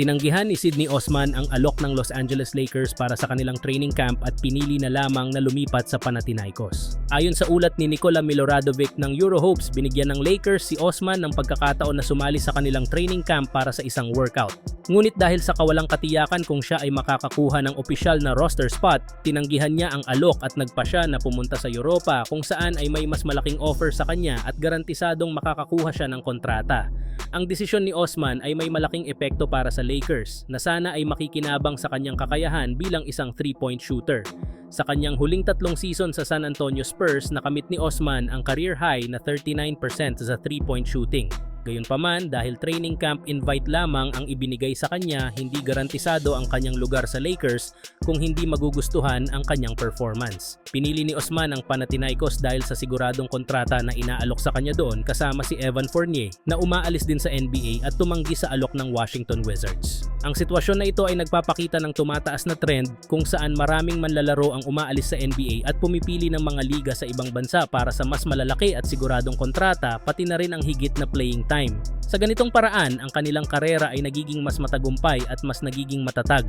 Tinanggihan ni Sidney Osman ang alok ng Los Angeles Lakers para sa kanilang training camp at pinili na lamang na lumipat sa Panathinaikos. Ayon sa ulat ni Nikola Miloradovic ng Eurohopes, binigyan ng Lakers si Osman ng pagkakataon na sumali sa kanilang training camp para sa isang workout. Ngunit dahil sa kawalang katiyakan kung siya ay makakakuha ng opisyal na roster spot, tinanggihan niya ang alok at nagpa siya na pumunta sa Europa kung saan ay may mas malaking offer sa kanya at garantisadong makakakuha siya ng kontrata. Ang desisyon ni Osman ay may malaking epekto para sa Lakers na sana ay makikinabang sa kanyang kakayahan bilang isang three-point shooter. Sa kanyang huling tatlong season sa San Antonio Spurs, nakamit ni Osman ang career high na 39% sa three-point shooting. Gayunpaman, dahil training camp invite lamang ang ibinigay sa kanya, hindi garantisado ang kanyang lugar sa Lakers kung hindi magugustuhan ang kanyang performance. Pinili ni Osman ang Panathinaikos dahil sa siguradong kontrata na inaalok sa kanya doon kasama si Evan Fournier na umaalis din sa NBA at tumanggi sa alok ng Washington Wizards. Ang sitwasyon na ito ay nagpapakita ng tumataas na trend kung saan maraming manlalaro ang umaalis sa NBA at pumipili ng mga liga sa ibang bansa para sa mas malalaki at siguradong kontrata pati na rin ang higit na playing time. Sa ganitong paraan, ang kanilang karera ay nagiging mas matagumpay at mas nagiging matatag.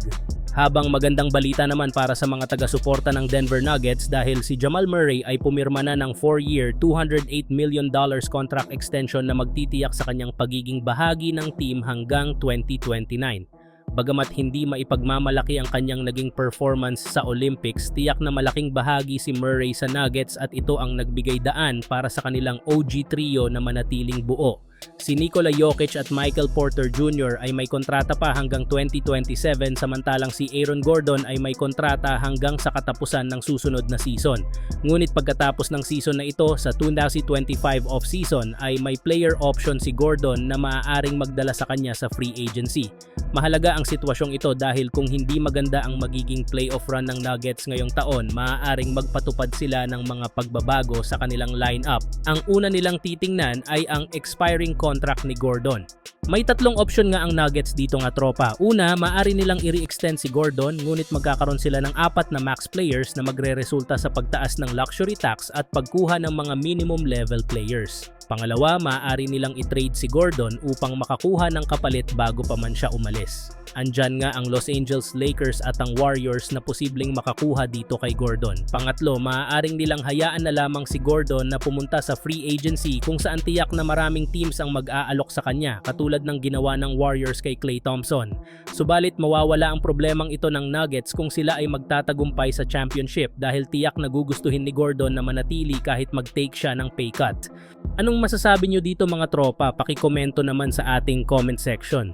Habang magandang balita naman para sa mga taga-suporta ng Denver Nuggets dahil si Jamal Murray ay pumirma na ng 4-year, $208 million contract extension na magtitiyak sa kanyang pagiging bahagi ng team hanggang 2029. Bagamat hindi maipagmamalaki ang kanyang naging performance sa Olympics, tiyak na malaking bahagi si Murray sa Nuggets at ito ang nagbigay daan para sa kanilang OG trio na manatiling buo. Si Nikola Jokic at Michael Porter Jr. ay may kontrata pa hanggang 2027 samantalang si Aaron Gordon ay may kontrata hanggang sa katapusan ng susunod na season. Ngunit pagkatapos ng season na ito sa 2025 off-season ay may player option si Gordon na maaaring magdala sa kanya sa free agency. Mahalaga ang sitwasyong ito dahil kung hindi maganda ang magiging playoff run ng Nuggets ngayong taon, maaaring magpatupad sila ng mga pagbabago sa kanilang lineup. Ang una nilang titingnan ay ang expiring contract ni Gordon. May tatlong option nga ang Nuggets dito nga tropa. Una, maaari nilang i-re-extend si Gordon ngunit magkakaroon sila ng apat na max players na magre-resulta sa pagtaas ng luxury tax at pagkuha ng mga minimum level players. Pangalawa, maaari nilang i-trade si Gordon upang makakuha ng kapalit bago pa man siya umalis. Andyan nga ang Los Angeles Lakers at ang Warriors na posibleng makakuha dito kay Gordon. Pangatlo, maaaring nilang hayaan na lamang si Gordon na pumunta sa free agency kung saan tiyak na maraming teams ang mag-aalok sa kanya katulad ng ginawa ng Warriors kay Klay Thompson. Subalit mawawala ang problemang ito ng Nuggets kung sila ay magtatagumpay sa championship dahil tiyak na gugustuhin ni Gordon na manatili kahit mag-take siya ng pay cut. Anong masasabi nyo dito mga tropa? Pakikomento naman sa ating comment section.